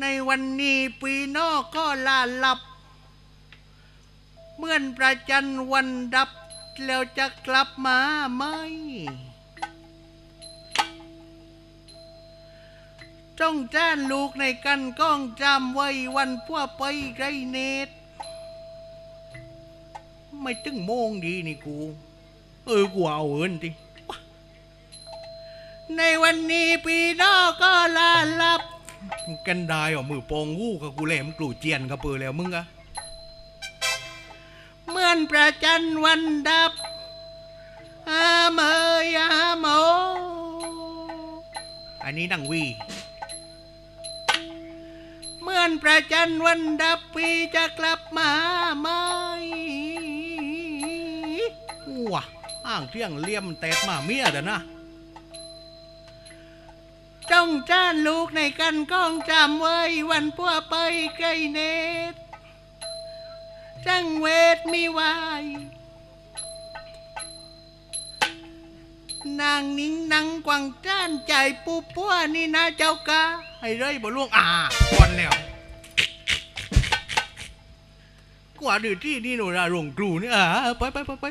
ในวันนี้ปีนอกก็ลาหลับ เมื่อนประจันวันดับ แล้วจะกลับมาไหมจ้องจ้านลูกในกันก้องจำไว้วันพัวไปไรเนตไม่ตึงโมงดีนี่กู เออกูเอาเอินติในวันนี้ปีนอกก็ กันได้เหรอมือปองวู้กับกูแหลมกลูเจียนกับปือแล้วมึงอะเหมือนประจันวันดับอาเมยอาโมอันนี้ดังวีเหมือนประจันวันดับปีจะกลับมาไหมว้าอ่างเที่ยงเลี่ยมแตกมาเมียเด้อนะ จ้องจ้านลูกในกันก้องจำไว้วันพัวไปใกล้เนตจังเวทมีวายนางนิ่งนังกวางจ้านใจปูปัวนี่นะเจ้ากาให้เรยบ่ล่วงอ่าก่อนแล้วกว่าดื้อที่นี่หนูราหลงกรูนี่อ่าไปไปไปไป